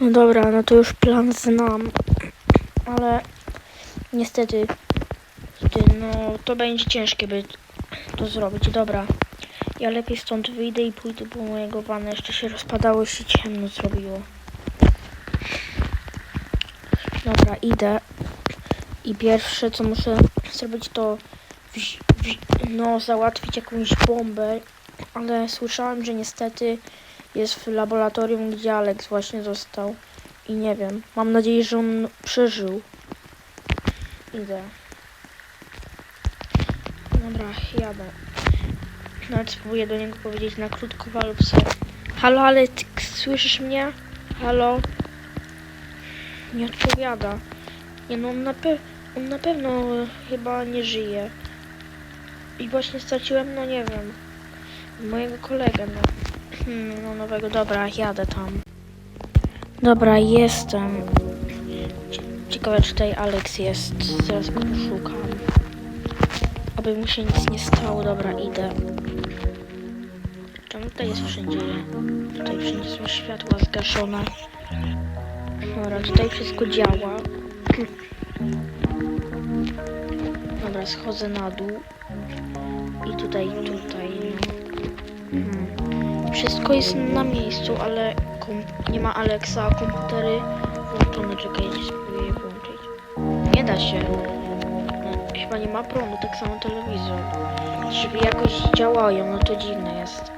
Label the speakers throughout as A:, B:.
A: No dobra, no to już plan znam. Ale niestety, ty, no to będzie ciężkie by to zrobić. Dobra, ja lepiej stąd wyjdę i pójdę, bo mojego wana jeszcze się rozpadało, się ciemno zrobiło. Dobra, idę. I pierwsze co muszę zrobić to no, załatwić jakąś bombę, ale słyszałem, że niestety jest w laboratorium, gdzie Alex właśnie został. I nie wiem, mam nadzieję, że on przeżył. Idę. Dobra, jadę. Nawet spróbuję do niego powiedzieć na krótko walce. Halo, ale ty słyszysz mnie? Halo? Nie odpowiada. Nie no, on na, pe- on na pewno chyba nie żyje. I właśnie straciłem, no nie wiem, mojego kolegę, no, Hmm, no nowego, dobra, jadę tam. Dobra, jestem. Cie- Ciekawe, czy tutaj Alex jest. Zaraz go szukam. Aby mu się nic nie stało, dobra, idę. Czemu tutaj jest wszędzie? Tutaj wszędzie są światła zgaszone. Dobra, tutaj wszystko działa. Dobra, schodzę na dół. I tutaj, tutaj. Mhm. Wszystko jest na miejscu, ale nie ma Alexa, komputery włączone. Czekajcie, spróbuję je włączyć. Nie da się. No, chyba nie ma prądu, tak samo telewizor. Żeby jakoś działają, no to dziwne jest.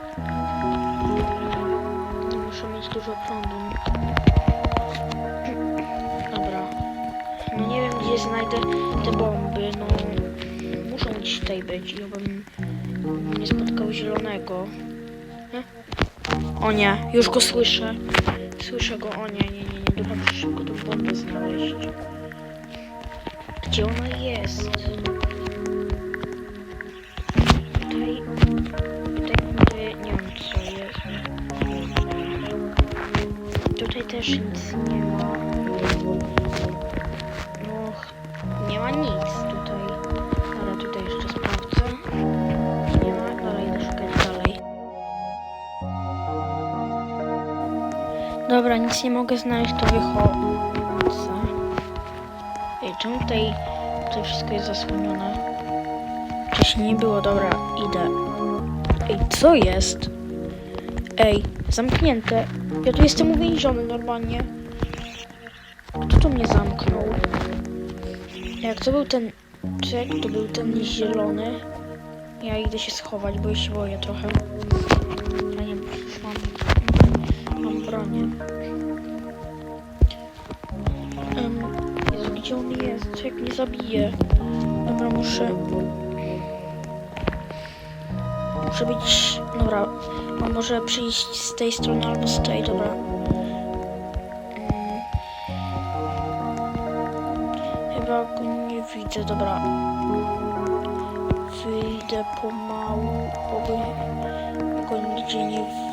A: No, muszę mieć dużo prądu. Dobra. No nie wiem, gdzie znajdę te bomby, no muszą gdzieś tutaj być i obym nie spotkał zielonego. O nie, już go słyszę. Słyszę go, o nie, nie, nie, nie, dobra, muszę szybko tą bombę znaleźć. Gdzie ona jest? Tutaj, tutaj, tutaj, nie wiem co jest. Tutaj też nic nie ma. Dobra, nic nie mogę znaleźć, to wychodzę. Ej, czemu tutaj, tutaj wszystko jest zasłonione? Wcześniej nie było, dobra, idę. Ej, co jest? Ej, zamknięte. Ja tu jestem uwięziony normalnie. Kto tu mnie zamknął? Jak to był ten... Czy to był ten zielony? Ja idę się schować, bo się boję trochę. Bronię. Um, Jezu, gdzie on jest? Jak mnie zabije? Dobra, muszę... Muszę być... Dobra, on może przyjść z tej strony albo z tej, dobra. Mm. Chyba go nie widzę, dobra. Wyjdę pomału, oby go nigdzie nie widział.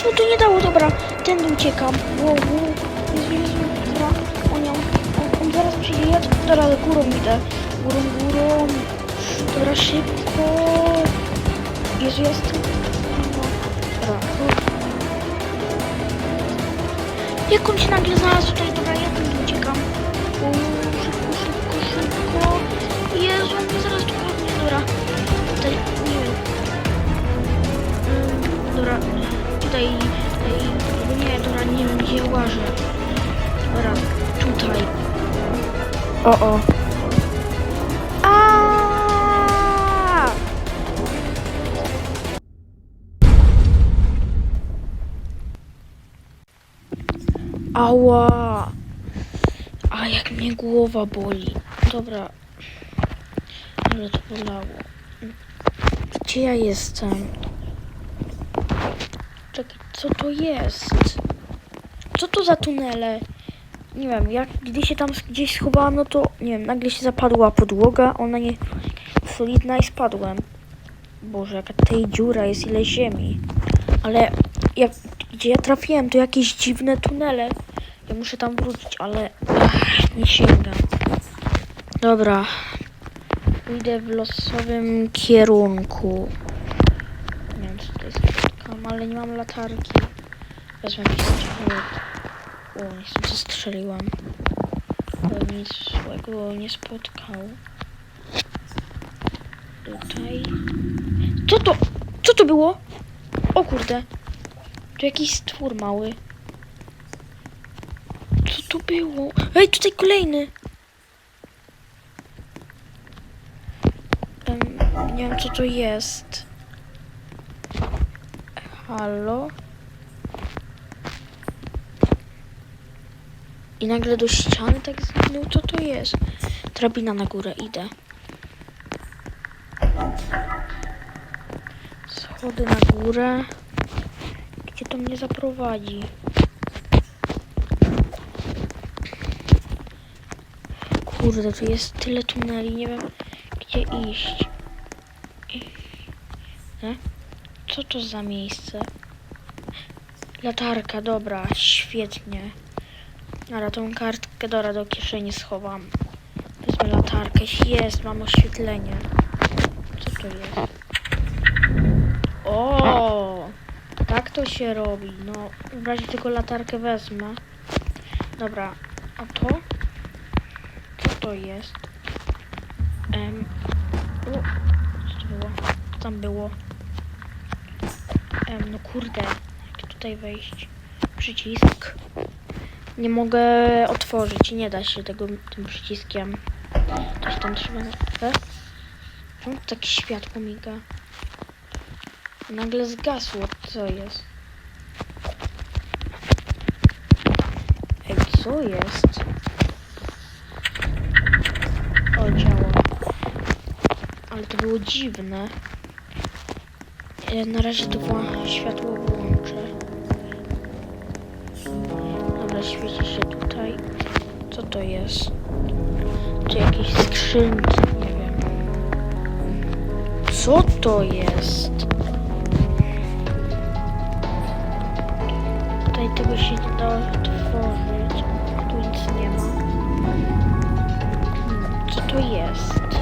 A: Nic mu to nie dało, dobra. Tędy uciekam. Wow, wow. Jezu, Jezu, dobra. On, ją, on, on zaraz przyjdzie. Ja dobra, ale górą idę. Górą, górą. Dobra, szybko. Jezu, jestem. Dobra. Jak on się nagle znalazł tutaj? Dobra, ja tędy uciekam. O, szybko, szybko, szybko. Jezu, on mnie zaraz tu. Dobra. Tutaj, tutaj, nie, dobra, nie wiem gdzie łażę. Dobra, tutaj. O, o. Aaaa! Ała! A jak mnie głowa boli. Dobra. Ale to bolało. Gdzie ja jestem? Co to jest? Co to za tunele? Nie wiem, jak gdy się tam gdzieś schowałam, no to nie wiem, nagle się zapadła podłoga, ona nie solidna i spadłem. Boże, jaka tej dziura jest, ile ziemi. Ale jak, gdzie ja trafiłem, to jakieś dziwne tunele. Ja muszę tam wrócić, ale ach, nie sięgam. Dobra. Pójdę w losowym kierunku. Nie wiem, co tutaj spotkam, ale nie mam latarki. Wezmę pistolet. O, niestety strzeliłam. Bo nic złego nie spotkał. Tutaj. Co to? Co to było? O kurde. Tu jakiś stwór mały. Co to było? Ej, tutaj kolejny. Em, nie wiem, co to jest. Halo? I nagle do ściany tak zniknął. Co to jest? Drabina na górę, idę. Schody na górę. Gdzie to mnie zaprowadzi? Kurde, tu jest tyle tuneli, nie wiem gdzie iść. E? Co to za miejsce? Latarka, dobra, świetnie. Ale tą kartkę dobra do kieszeni schowam. Wezmę latarkę. Jest, mam oświetlenie. Co to jest? O, tak to się robi. No, w razie tylko latarkę wezmę. Dobra, a to? Co to jest? O, co to było? Co tam było? No kurde, jak tutaj wejść? Przycisk. Nie mogę otworzyć, nie da się tego tym przyciskiem. Coś tam trzeba na... Czemu takie światło miga? Nagle zgasło, co jest? Ej, co jest? O, działa. Ale to było dziwne. Na razie to światło wyłączę. Dobra, świeci się tutaj. Co to jest? Czy jakieś skrzynki? Nie wiem. Co to jest? Tutaj tego się nie da otworzyć. Tu nic nie ma. Hmm, co to jest?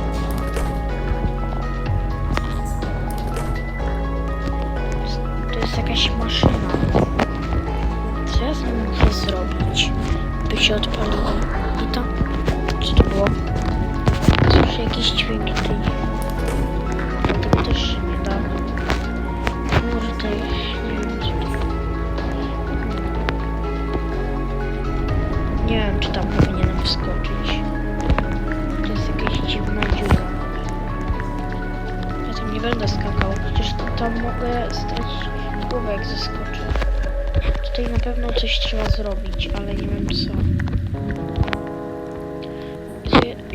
A: Ale nie wiem co.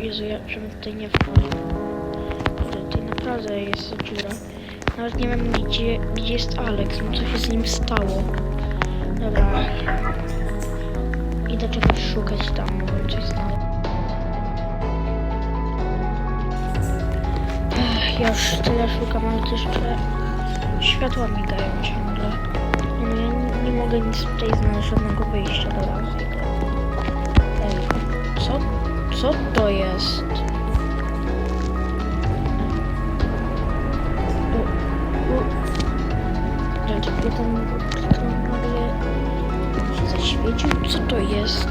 A: Jezu, ja żebym tutaj nie wpadł. Kurde, tutaj naprawdę jest dziura. Nawet nie wiem gdzie, gdzie jest Alex, no co się z nim stało. Dobra. Idę czegoś szukać tam, mogę coś znaleźć. Ja już tyle szukam, ale to jeszcze światła migają ciągle. No ja nie, nie mogę nic tutaj znaleźć, żadnego wyjścia do co to jest? Dlaczego ten nagle się zaświecił? Co to jest?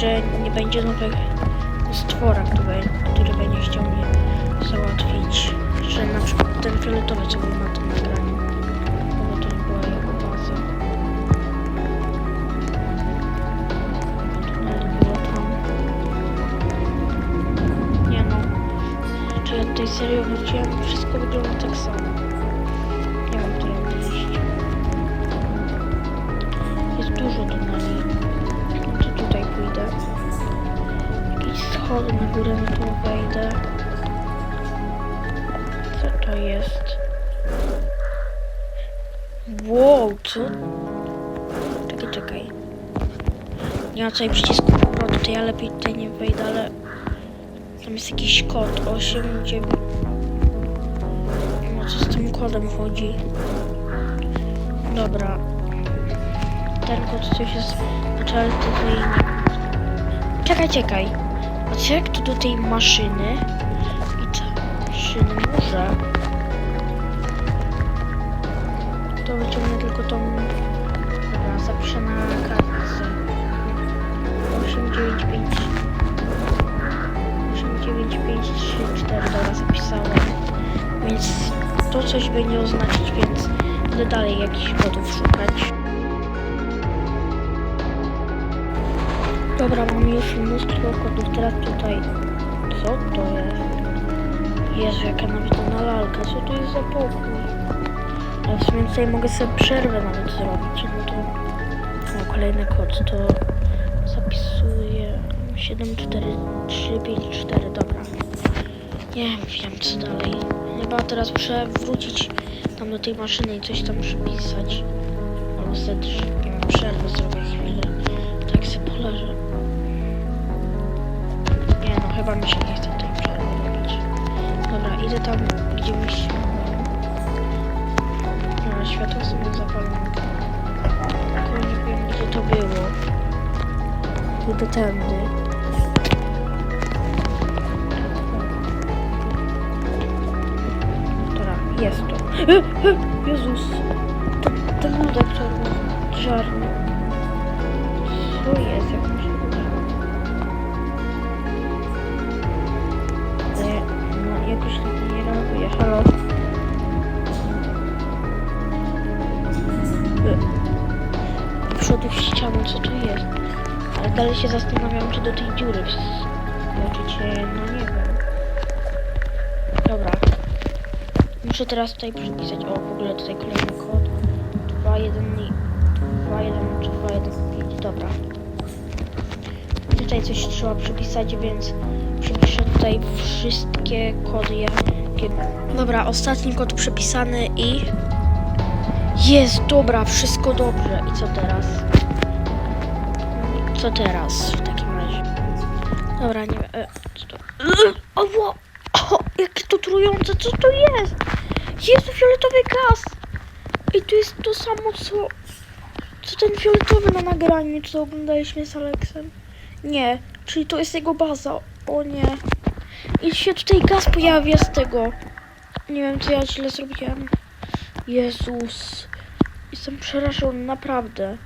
A: Że nie będzie nowego stwora, który, który będzie chciał mnie załatwić. Że na przykład ten fioletowy, co był na górę, to wejdę. Co to jest? Wow, co? Czekaj, czekaj. Nie ma tutaj przycisku powrotu, to ja lepiej tutaj nie wejdę, ale tam jest jakiś kod 8, 9. No co z tym kodem chodzi? Dobra. Ten kod coś jest. Znaczy, ale tutaj nie. Czekaj, czekaj. A co jak tu do tej maszyny? I te maszyny może. To wyciągnę tylko tą. Dobra, zapiszę na kartce. 895 89534 dobra zapisałem. Więc to coś będzie oznaczać, więc będę dalej jakichś kodów szukać. Dobra, mam już mnóstwo kodów. Teraz tutaj. Co to jest? Jezu, jaka nawiedzona lalka. Co to jest za pokój? Ale w sumie tutaj mogę sobie przerwę nawet zrobić. No to. O, kolejny kod to zapisuję 74354, dobra. Nie wiem co dalej. Chyba teraz muszę wrócić tam do tej maszyny i coś tam przypisać. Albo sobie przerwę zrobię chwilę. Tak sobie poleżę. Chyba mi się nie chce tej przerwy robić. Dobra, idę tam, gdzie mi się... No, światło sobie zapalone. Tylko nie wiem, gdzie to było. Idę tędy. Dobra, jest to. E, e, Jezus! Ten, ten czarny. Czarny. Co jest? Jakoś tak nie reaguje. Halo? Do przodu w ścianę, co tu jest? Ale dalej się zastanawiam, czy do tej dziury wskoczyć. E, No nie wiem. Dobra. Muszę teraz tutaj przypisać. O, w ogóle tutaj kolejny kod. 2, 1, 2, 1, 2, 1, 5. Dobra. Tutaj coś trzeba przypisać, więc tutaj wszystkie kody. Dobra, ostatni kod przypisany i... Jest, dobra, wszystko dobrze. I co teraz? Co teraz w takim razie? Dobra, nie wiem. E, co to? O, wo- o, jakie to trujące, co to jest? Jezu, fioletowy gaz! I tu jest to samo, co... Co ten fioletowy na nagraniu, co oglądaliśmy z Aleksem. Nie, czyli to jest jego baza. O nie. I się tutaj gaz pojawia z tego. Nie wiem, co ja źle zrobiłem. Jezus. Jestem przerażony, naprawdę.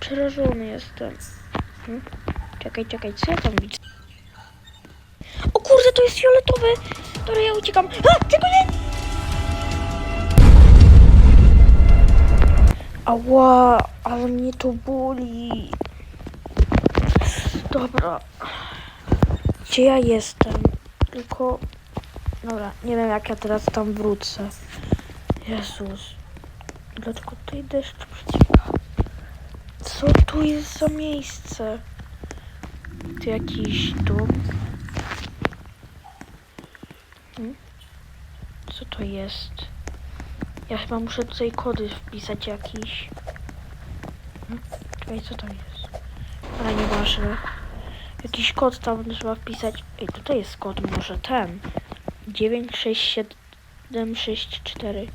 A: Przerażony jestem. Hmm? Czekaj, czekaj, co ja tam widzę? O kurde, to jest fioletowy! Dobra, ja uciekam. A, czego nie? Ała, ale mnie to boli. Dobra. Gdzie ja jestem? Tylko... Dobra, nie wiem jak ja teraz tam wrócę. Jezus. Dlaczego tutaj deszcz przecieka? Co tu jest za miejsce? Tu jakiś dom? Hmm? Co to jest? Ja chyba muszę tutaj kody wpisać jakiś. Hmm? Czekaj, co tam jest? Ale nieważne. Jakiś kod tam trzeba wpisać. Ej, tutaj jest kod, może ten. 96764.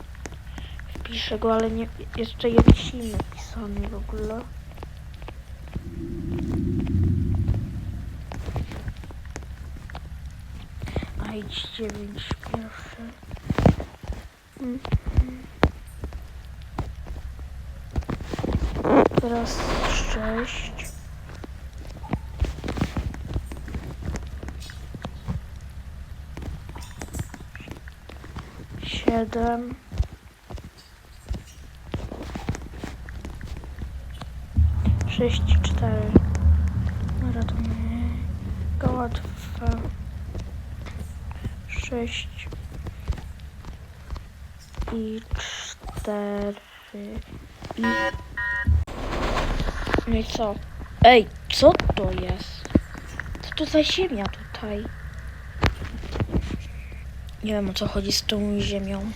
A: Wpiszę go, ale nie. Tutaj jakiś inny wpisany w ogóle. A idź 9 pierwszy. Mhm. Teraz 6. Siedem. Sześć, cztery. Dobra, to nie. Go łatwe. Sześć, i cztery i... No i co? Ej, co to jest? Co to za ziemia tutaj? Nie wiem o co chodzi z tą ziemią.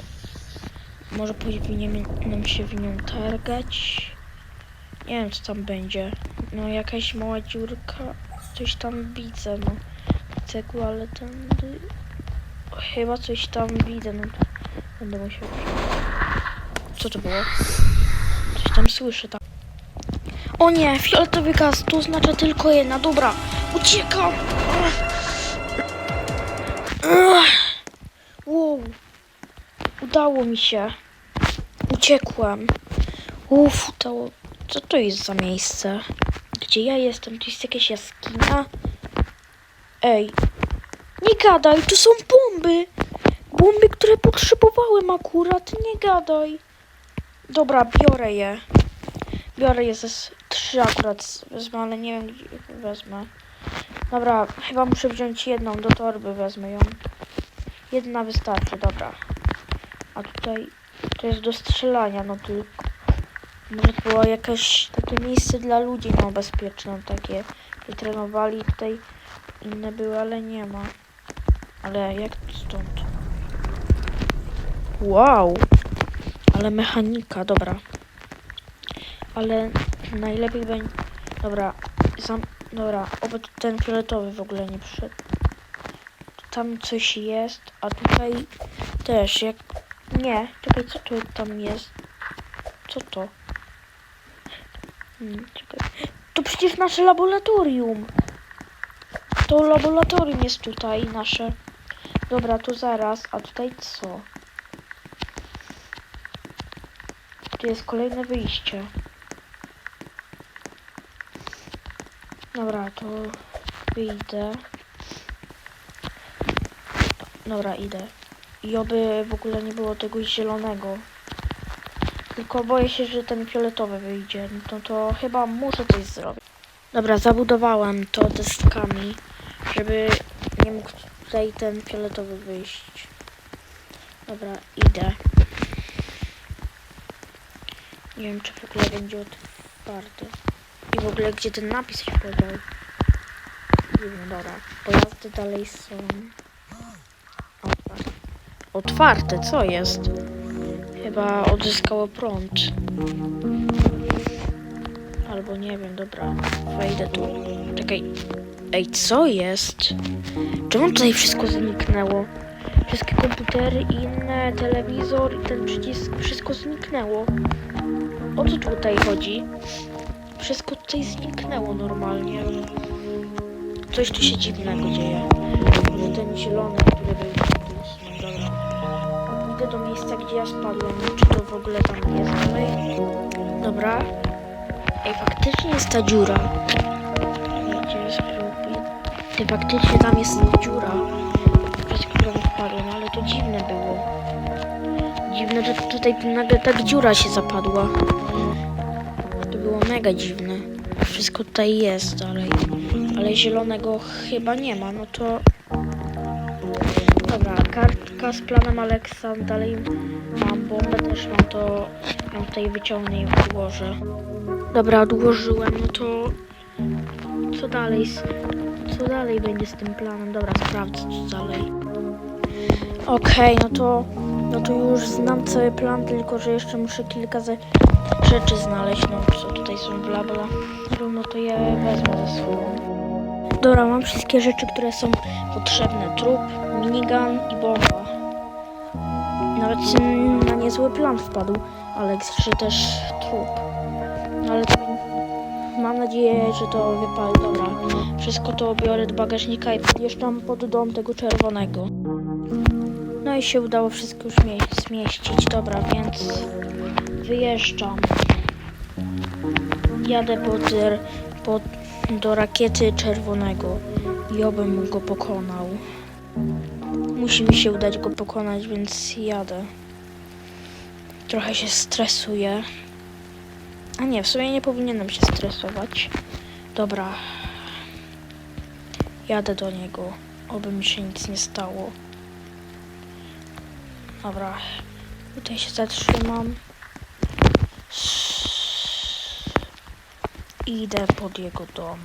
A: Może powinienem się w nią targać. Nie wiem co tam będzie. No jakaś mała dziurka. Coś tam widzę, no. Cegła, ale tędy... Chyba coś tam widzę, no będę musiał... Co to było? Coś tam słyszę, tam. O nie, fioletowy gaz, to oznacza tylko jedna. Dobra, uciekam! Wow. Udało mi się. Uciekłem. Uff, udało. Co to jest za miejsce? Gdzie ja jestem? To jest jakaś jaskinia? Ej. Nie gadaj, to są bomby! Bomby, które potrzebowałem akurat, nie gadaj. Dobra, biorę je. Biorę je ze trzy akurat wezmę, ale nie wiem gdzie wezmę. Dobra, chyba muszę wziąć jedną do torby, wezmę ją. Jedna wystarczy, dobra. A tutaj to jest do strzelania, no tylko. Może to było jakieś takie miejsce dla ludzi, no bezpieczne, takie, gdzie trenowali. Tutaj inne były, ale nie ma. Ale jak stąd? Wow! Ale mechanika, dobra. Ale najlepiej będzie... Dobra, sam... Dobra, oby ten fioletowy w ogóle nie przyszedł. Tam coś jest, a tutaj też, jak... Nie, czekaj, co tu tam jest? Co to? Hmm, czekaj. To przecież nasze laboratorium! To laboratorium jest tutaj, nasze. Dobra, to zaraz, a tutaj co? Tu jest kolejne wyjście. Dobra, to wyjdę. Dobra, idę. I oby w ogóle nie było tego zielonego. Tylko boję się, że ten fioletowy wyjdzie. No to, chyba muszę coś zrobić. Dobra, zabudowałem to deskami, żeby nie mógł tutaj ten fioletowy wyjść. Dobra, idę. Nie wiem, czy w ogóle będzie otwarty. I w ogóle, gdzie ten napis się podział. Dobra. Pojazdy dalej są... Otwarte. Co jest? Chyba odzyskało prąd. Albo nie wiem, dobra. Wejdę tu. Czekaj. Ej, co jest? Czemu tutaj wszystko zniknęło? Wszystkie komputery, inne, telewizor i ten przycisk, wszystko zniknęło. O co tutaj chodzi? Wszystko tutaj zniknęło normalnie. Coś tu się dziwnego dzieje. Ten zielony, który był. Do miejsca, gdzie ja spadłem. Czy to w ogóle tam jest? Dobra. Ej, faktycznie jest ta dziura. Wiecie, spróbuję. Ej, faktycznie tam jest dziura. Przez którą wpadłem, ale to dziwne było. Dziwne, że tutaj nagle tak dziura się zapadła. To było mega dziwne. Wszystko tutaj jest dalej. Ale zielonego chyba nie ma, no to... Z planem Alexa, dalej mam bombę, też mam to... Ją tutaj wyciągnę i odłożę. Dobra, odłożyłem, no to... Co dalej? Co dalej będzie z tym planem? Dobra, sprawdzę co dalej. Okej, no to... No to już znam cały plan, tylko że jeszcze muszę kilka ze rzeczy znaleźć, no co tutaj są bla bla. No to je wezmę ze sobą. Dobra, mam wszystkie rzeczy, które są potrzebne. Trup, minigun i bomba. Nawet na niezły plan wpadł Alex, że też trup. No ale to, mam nadzieję, że to wypali. Dobra, wszystko to biorę do bagażnika i podjeżdżam pod dom tego czerwonego. No i się udało wszystko już mie- zmieścić. Dobra, więc wyjeżdżam. Jadę pod, pod, do rakiety czerwonego i obym go pokonał. Musi mi się udać go pokonać, więc jadę. Trochę się stresuję. A nie, w sumie nie powinienem się stresować. Dobra. Jadę do niego. Oby mi się nic nie stało. Dobra. Tutaj się zatrzymam. Idę pod jego dom.